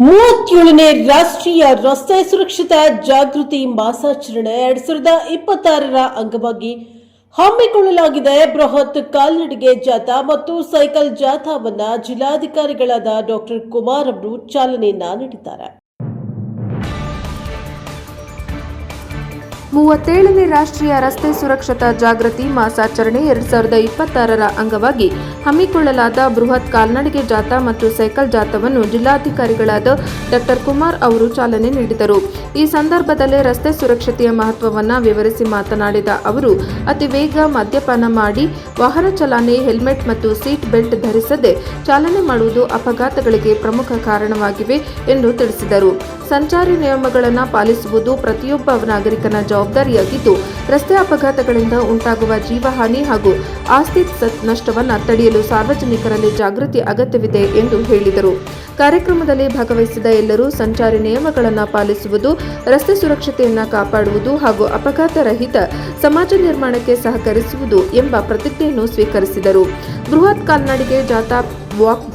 ಮೂವತ್ತೇಳನೇ ರಾಷ್ಟ್ರೀಯ ರಸ್ತೆ ಸುರಕ್ಷತಾ ಜಾಗೃತಿ ಮಾಸಾಚರಣೆ ಎರಡ್ ಸಾವಿರದ ಇಪ್ಪತ್ತಾರರ ಅಂಗವಾಗಿ ಹಮ್ಮಿಕೊಳ್ಳಲಾಗಿದೆ. ಬೃಹತ್ ಕಾಲ್ನಡಿಗೆ ಜಾಥಾ ಮತ್ತು ಸೈಕಲ್ ಜಾಥಾವನ್ನ ಜಿಲ್ಲಾಧಿಕಾರಿಗಳಾದ ಡಾಕ್ಟರ್ ಕುಮಾರ್ ಅವರು ಚಾಲನೆಯನ್ನ ನೀಡಿದ್ದಾರೆ. ಮೂವತ್ತೇಳನೇ ರಾಷ್ಟ್ರೀಯ ರಸ್ತೆ ಸುರಕ್ಷತಾ ಜಾಗೃತಿ ಮಾಸಾಚರಣೆ ಎರಡ್ ಸಾವಿರದ ಇಪ್ಪತ್ತಾರರ ಅಂಗವಾಗಿ ಹಮ್ಮಿಕೊಳ್ಳಲಾದ ಬೃಹತ್ ಕಾಲ್ನಡಿಗೆ ಜಾಥಾ ಮತ್ತು ಸೈಕಲ್ ಜಾಥಾವನ್ನು ಜಿಲ್ಲಾಧಿಕಾರಿಗಳಾದ ಡಾಕ್ಟರ್ ಕುಮಾರ್ ಅವರು ಚಾಲನೆ ನೀಡಿದರು. ಈ ಸಂದರ್ಭದಲ್ಲಿ ರಸ್ತೆ ಸುರಕ್ಷತೆಯ ಮಹತ್ವವನ್ನು ವಿವರಿಸಿ ಮಾತನಾಡಿದ ಅವರು, ಅತಿ ವೇಗ ಮದ್ಯಪಾನ ಮಾಡಿ ವಾಹನ ಚಲಾನೆ, ಹೆಲ್ಮೆಟ್ ಮತ್ತು ಸೀಟ್ ಬೆಲ್ಟ್ ಧರಿಸದೆ ಚಾಲನೆ ಮಾಡುವುದು ಅಪಘಾತಗಳಿಗೆ ಪ್ರಮುಖ ಕಾರಣವಾಗಿವೆ ಎಂದು ತಿಳಿಸಿದರು. ಸಂಚಾರಿ ನಿಯಮಗಳನ್ನು ಪಾಲಿಸುವುದು ಪ್ರತಿಯೊಬ್ಬ ನಾಗರಿಕನ ಜವಾಬ್ದಾರಿಯಾಗಿದ್ದು, ರಸ್ತೆ ಅಪಘಾತಗಳಿಂದ ಉಂಟಾಗುವ ಜೀವಹಾನಿ ಹಾಗೂ ಆಸ್ತಿ ನಷ್ಟವನ್ನು ತಡೆಯಲು ಸಾರ್ವಜನಿಕರಲ್ಲಿ ಜಾಗೃತಿ ಅಗತ್ಯವಿದೆ ಎಂದು ಹೇಳಿದರು. ಕಾರ್ಯಕ್ರಮದಲ್ಲಿ ಭಾಗವಹಿಸಿದ ಎಲ್ಲರೂ ಸಂಚಾರಿ ನಿಯಮಗಳನ್ನು ಪಾಲಿಸುವುದು, ರಸ್ತೆ ಸುರಕ್ಷತೆಯನ್ನು ಕಾಪಾಡುವುದು ಹಾಗೂ ಅಪಘಾತ ರಹಿತ ಸಮಾಜ ನಿರ್ಮಾಣಕ್ಕೆ ಸಹಕರಿಸುವುದು ಎಂಬ ಪ್ರತಿಜ್ಞೆಯನ್ನು ಸ್ವೀಕರಿಸಿದರು. ಬೃಹತ್ ಕಾಲ್ನಡಿಗೆ ಜಾಥಾ ವಾಕ್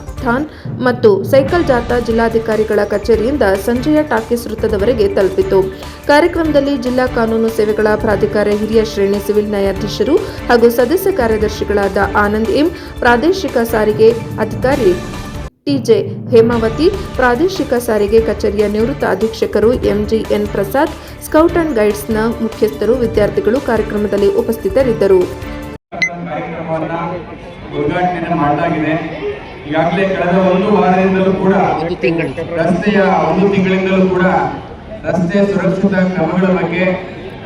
ಮತ್ತು ಸೈಕಲ್ ಜಾಥಾ ಜಿಲ್ಲಾಧಿಕಾರಿಗಳ ಕಚೇರಿಯಿಂದ ಸಂಜೆಯ ಟಾಕೀಸ್ ವೃತ್ತದವರೆಗೆ ತಲುಪಿತು. ಕಾರ್ಯಕ್ರಮದಲ್ಲಿ ಜಿಲ್ಲಾ ಕಾನೂನು ಸೇವೆಗಳ ಪ್ರಾಧಿಕಾರ ಹಿರಿಯ ಶ್ರೇಣಿ ಸಿವಿಲ್ ನ್ಯಾಯಾಧೀಶರು ಹಾಗೂ ಸದಸ್ಯ ಕಾರ್ಯದರ್ಶಿಗಳಾದ ಆನಂದ್ ಎಂ, ಪ್ರಾದೇಶಿಕ ಸಾರಿಗೆ ಅಧಿಕಾರಿ ಟಿಜೆ ಹೇಮಾವತಿ, ಪ್ರಾದೇಶಿಕ ಸಾರಿಗೆ ಕಚೇರಿಯ ನಿವೃತ್ತ ಅಧೀಕ್ಷಕರು ಎಂಜಿಎನ್ ಪ್ರಸಾದ್, ಸ್ಕೌಟ್ ಅಂಡ್ ಗೈಡ್ಸ್ನ ಮುಖ್ಯಸ್ಥರು, ವಿದ್ಯಾರ್ಥಿಗಳು ಕಾರ್ಯಕ್ರಮದಲ್ಲಿ ಉಪಸ್ಥಿತರಿದ್ದರು. ಉದ್ಘಾಟನೆ ಮಾಡಲಾಗಿದೆ. ಈಗಾಗಲೇ ಕಳೆದ ಒಂದು ವಾರದಿಂದಲೂ ಕೂಡ ರಸ್ತೆಯ ಒಂದು ತಿಂಗಳಿಂದಲೂ ಕೂಡ ರಸ್ತೆ ಸುರಕ್ಷತಾ ಕ್ರಮಗಳ ಬಗ್ಗೆ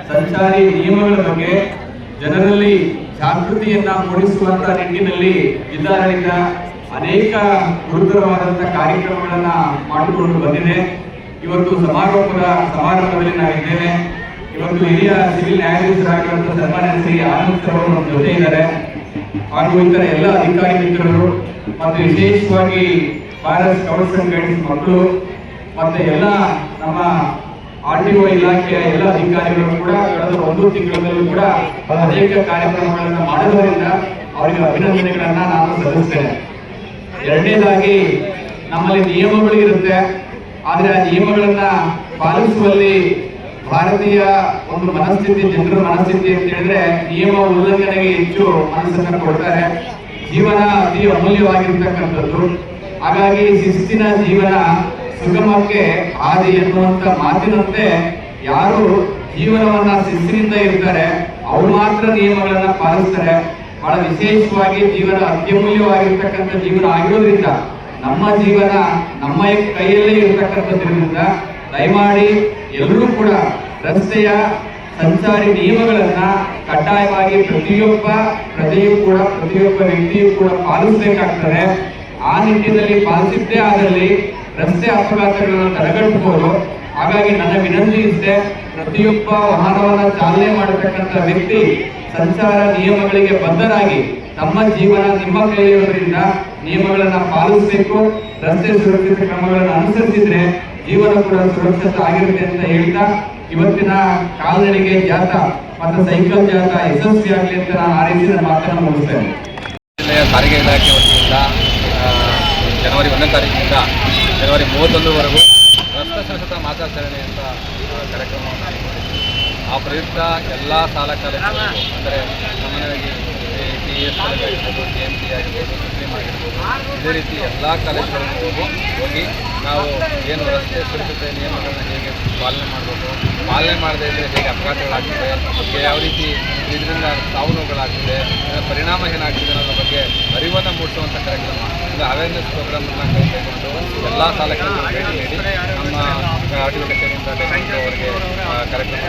ಸಂಚಾರಿ ನಿಯಮಗಳ ಬಗ್ಗೆ ಜನರಲ್ಲಿ ಜಾಗೃತಿಯನ್ನ ಮೂಡಿಸುವಂತ ನಿಟ್ಟಿನಲ್ಲಿ ಜಿಲ್ಲಾಡಳಿತ ಅನೇಕ ಗುರುತರವಾದಂತಹ ಕಾರ್ಯಕ್ರಮಗಳನ್ನ ಮಾಡಿಕೊಂಡು ಬಂದಿದೆ. ಇವತ್ತು ಸಮಾರೋಪದ ಸಮಾರಂಭದಲ್ಲಿ ನಾವಿದ್ದೇವೆ. ಇವತ್ತು ಹಿರಿಯ ಸಿವಿಲ್ ನ್ಯಾಯಾಧೀಶರಾಗಿರುವಂತಹ ಸನ್ಮಾನ್ಯ ಶ್ರೀ ಆನಂದ್ ಸರ್ ಅವರು ನಮ್ಮ ಜೊತೆ ಇದ್ದಾರೆ. ಹಾಗೂ ಇತರ ಎಲ್ಲ ಅಧಿಕಾರಿ ಮಿತ್ರರು ಮತ್ತು ವಿಶೇಷವಾಗಿ ಭಾರತ್ ಅಂಡ್ ಗೈಡ್ಸ್ ಮಕ್ಕಳು ಮತ್ತೆ ಎಲ್ಲ ನಮ್ಮ ಆರ್ ಟಿ ಒ ಇಲಾಖೆಯ ಎಲ್ಲ ಅಧಿಕಾರಿಗಳು ಕೂಡ ಕಳೆದ ಒಂದು ತಿಂಗಳಲ್ಲೂ ಕೂಡ ಅನೇಕ ಕಾರ್ಯಕ್ರಮಗಳನ್ನು ಮಾಡೋದ್ರಿಂದ ಅವರಿಗೆ ಅಭಿನಂದನೆಗಳನ್ನ ನಾನು ಸಲ್ಲಿಸ್ತೇನೆ. ಎರಡನೇದಾಗಿ ನಮ್ಮಲ್ಲಿ ನಿಯಮಗಳು ಇರುತ್ತೆ. ಆದ್ರೆ ಆ ನಿಯಮಗಳನ್ನ ಪಾಲಿಸುವಲ್ಲಿ ಭಾರತೀಯ ಒಂದು ಮನಸ್ಥಿತಿ, ಜನರ ಮನಸ್ಥಿತಿ ಅಂತ ಹೇಳಿದ್ರೆ ನಿಯಮ ಉಲ್ಲಂಘನೆಗೆ ಹೆಚ್ಚು ಮನಸ್ಸನ್ನು ಕೊಡ್ತಾರೆ. ಜೀವನ ಅತಿ ಅಮೂಲ್ಯವಾಗಿರ್ತಕ್ಕಂಥದ್ದು. ಹಾಗಾಗಿ ಶಿಸ್ತಿನ ಜೀವನ ಸುಗಮಕ್ಕೆ ಹಾದಿ ಎನ್ನುವಂತ ಮಾತಿನಂತೆ ಯಾರು ಜೀವನವನ್ನ ಶಿಸ್ತಿನಿಂದ ಇರ್ತಾರೆ, ಅವ್ರು ಮಾತ್ರ ನಿಯಮಗಳನ್ನ ಪಾಲಿಸ್ತಾರೆ. ಬಹಳ ವಿಶೇಷವಾಗಿ ಜೀವನ ಅತ್ಯಮೂಲ್ಯವಾಗಿರ್ತಕ್ಕಂಥ ಜೀವನ ಆಗಿರೋದ್ರಿಂದ ನಮ್ಮ ಜೀವನ ನಮ್ಮ ಕೈಯಲ್ಲೇ ಇರತಕ್ಕಂಥದ್ರಿಂದ ದಯಮಾಡಿ ಎಲ್ಲರೂ ಕೂಡ ರಸ್ತೆಯ ಸಂಚಾರಿ ನಿಯಮಗಳನ್ನ ಕಡ್ಡಾಯವಾಗಿ ಪ್ರತಿಯೊಬ್ಬ ಪ್ರಜೆಯೂ ಕೂಡ, ಪ್ರತಿಯೊಬ್ಬ ವ್ಯಕ್ತಿಯೂ ಕೂಡ ಪಾಲಿಸಬೇಕಾಗ್ತದೆ. ಆ ನಿಟ್ಟಿನಲ್ಲಿ ಪಾಲಿಸಿದ್ದೇ ಆದಲ್ಲಿ ರಸ್ತೆ ಅಪಘಾತಗಳನ್ನು ತಡೆಗಟ್ಟಬಹುದು ಹಾಗಾಗಿ ನನ್ನ ವಿನಂತಿ ಇದೆ ಪ್ರತಿಯೊಬ್ಬ ವಾಹನವನ್ನು ಚಾಲನೆ ಮಾಡತಕ್ಕಂಥ ವ್ಯಕ್ತಿ ಸಂಚಾರ ನಿಯಮಗಳಿಗೆ ಬದ್ಧರಾಗಿ ತಮ್ಮ ಜೀವನ ನಿಮ್ಮ ಕೈಯಿರೋದ್ರಿಂದ ನಿಯಮಗಳನ್ನು ಪಾಲಿಸಬೇಕು. ರಸ್ತೆ ಸುರಕ್ಷತೆ ಕ್ರಮಗಳನ್ನು ಅನುಸರಿಸಿದ್ರೆ ಜೀವನ ಕೂಡ ಸುರಕ್ಷಿತ ಆಗಿರುತ್ತೆ ಅಂತ ಹೇಳ್ತಾ, ಇವತ್ತಿನ ಕಾಲ್ನಡಿಗೆ ಜಾಥಾ ಮತ್ತು ಸೈಕಲ್ ಜಾಥಾ ಯಶಸ್ವಿ ಆಗಲಿ ಅಂತ ನಾನು ಆರೈಸಿ ಮಾತನ್ನು ಮುಗಿಸ್ತೇನೆ. ಸಾರಿಗೆ ಇಲಾಖೆ ವತಿಯಿಂದ ಜನವರಿ ಒಂದನೇ ತಾರೀಕಿನಿಂದ ಜನವರಿ ಮೂವತ್ತೊಂದರವರೆಗೂ ರಸ್ತೆ ಸುರಕ್ಷತಾ ಮಾತಾಚರಣೆ ಅಂತ ಕಾರ್ಯಕ್ರಮವನ್ನು ಹಮ್ಮಿಕೊಂಡಿದ್ದೀವಿ. ಆ ಪ್ರಯುಕ್ತ ಎಲ್ಲ ಶಾಲಾ ಕಾಲೇಜು ಅಂದರೆ ಸಾಮಾನ್ಯವಾಗಿ ಟಿ ಎಸ್ ಕಾಲೇಜ್ ಆಗಿರ್ಬೋದು ಟಿ ಎಂ ಸಿ ಆಗಿರ್ಬೋದು, ಮುಸ್ಲಿಂ ಆಗಿರ್ಬೋದು, ಇದೇ ರೀತಿ ಎಲ್ಲ ಕಾಲೇಜುಗಳನ್ನು ಹೋಗಿ ನಾವು ಏನು ರಸ್ತೆ ಸುರಕ್ಷತೆ, ನಿಯಮಗಳನ್ನ ಹೇಗೆ ಪಾಲನೆ ಮಾಡಬೇಕು, ಪಾಲನೆ ಮಾಡದೇ ಇದ್ದರೆ ಹೇಗೆ ಅಪಘಾತಗಳಾಗ್ತದೆ ಯಾವ ರೀತಿ ಇದರಿಂದ ಸಾವು ನೋವುಗಳಾಗ್ತದೆ ಪರಿಣಾಮ ಏನಾಗ್ತದೆ ಅನ್ನೋದ್ರ ಬಗ್ಗೆ ಅರಿವನ್ನು ಮೂಡಿಸುವಂಥ ಕಾರ್ಯಕ್ರಮ, ಒಂದು ಅವೇರ್ನೆಸ್ ಪ್ರೋಗ್ರಾಮನ್ನು ಕೈಗೊಂಡು ಎಲ್ಲ ಸಾಲಗಳನ್ನು ಭೇಟಿ ನೀಡಿ ನಮ್ಮ ಆಡಳಿತ ಕಚೇರಿಯಿಂದ ಅವರಿಗೆ ಕಾರ್ಯಕ್ರಮ